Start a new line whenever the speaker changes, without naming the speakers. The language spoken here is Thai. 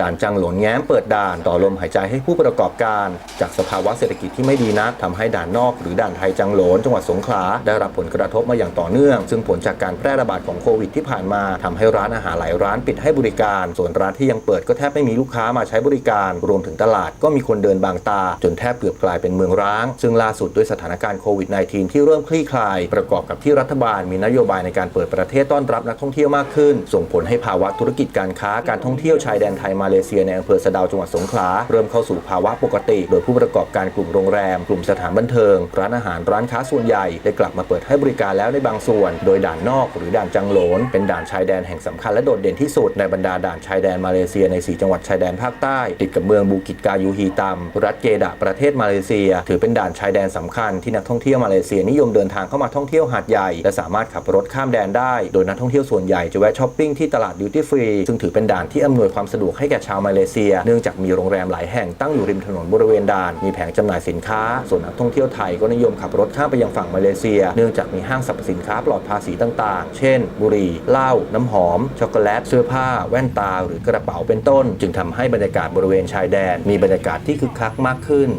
ด่านจังหลนแง้มเปิดด่านต่อลมหายใจให้ผู้ประกอบการ จากสภาวะเศรษฐกิจที่ไม่ดีนักทำให้ด่านนอกหรือด่านไทยจังหลนจังหวัดสงขลาได้รับผลกระทบมาอย่างต่อเนื่อง ซึ่งผลจากการแพร่ระบาดของโควิดที่ผ่านมาทำให้ร้านอาหารหลายร้านปิดให้บริการ ส่วนร้านที่ยังเปิดก็แทบไม่มีลูกค้ามาใช้บริการ รวมถึงตลาดก็มีคนเดินบางตา จนแทบเกือบกลายเป็นเมืองร้าง ซึ่งล่าสุดด้วยสถานการณ์โควิด -19 ที่เริ่มคลี่คลาย ประกอบกับที่รัฐบาลมีนโยบายในการเปิดประเทศต้อนรับนักท่องเที่ยวมากขึ้น ส่งผลให้ภาวะธุรกิจการค้าการท่องเที่ยวชายแดนไทยมาเลเซียในอำเภอสะดาวจังหวัดสงขลาเริ่มเข้าสู่ภาวะปกติ โดยผู้ประกอบการกลุ่มโรงแรม กลุ่มสถานบันเทิง ร้านอาหารร้านค้าส่วนใหญ่ได้กลับมาเปิดให้บริการแล้วในบางส่วน โดยด่านนอกหรือด่านจังโหลนเป็นด่านชายแดนแห่งสำคัญและโดดเด่นที่สุดในบรรดาด่านชายแดนมาเลเซียในสี่จังหวัดชายแดนภาคใต้ ติดกับเมืองบูกิจกายูฮีตัมรัฐเกดะประเทศมาเลเซีย ถือเป็นด่านชายแดนสำคัญที่นักท่องเที่ยวมาเลเซียนิยมเดินทางเข้ามาท่องเที่ยวหาดใหญ่และสามารถขับรถข้ามแดนได้ โดยนักท่องเที่ยวส่วนใหญ่จะแวะช้อปปิ้งที่ตลาดดิวตี้ฟรีซึ่งถือเป็นด่านที่อำนวยความสะดวกให้แก่ชาวมาเลเซีย เนื่องจากมีโรงแรมหลายแห่งตั้งอยู่ริมถนนบริเวณด่าน มีแผงจำหน่ายสินค้า ส่วนนักท่องเที่ยวไทยก็นิยมขับรถข้ามไปยังฝั่งมาเลเซีย เนื่องจากมีห้างสรรพสินค้าปลอดภาษีต่างๆ เช่น บุหรี่ เหล้า น้ำหอม ช็อกโกแลต เสื้อผ้า แว่นตา หรือกระเป๋าเป็นต้น จึงทำให้บรรยากาศบริเวณชายแดน มีบรรยากาศที่คึกคักมากขึ้น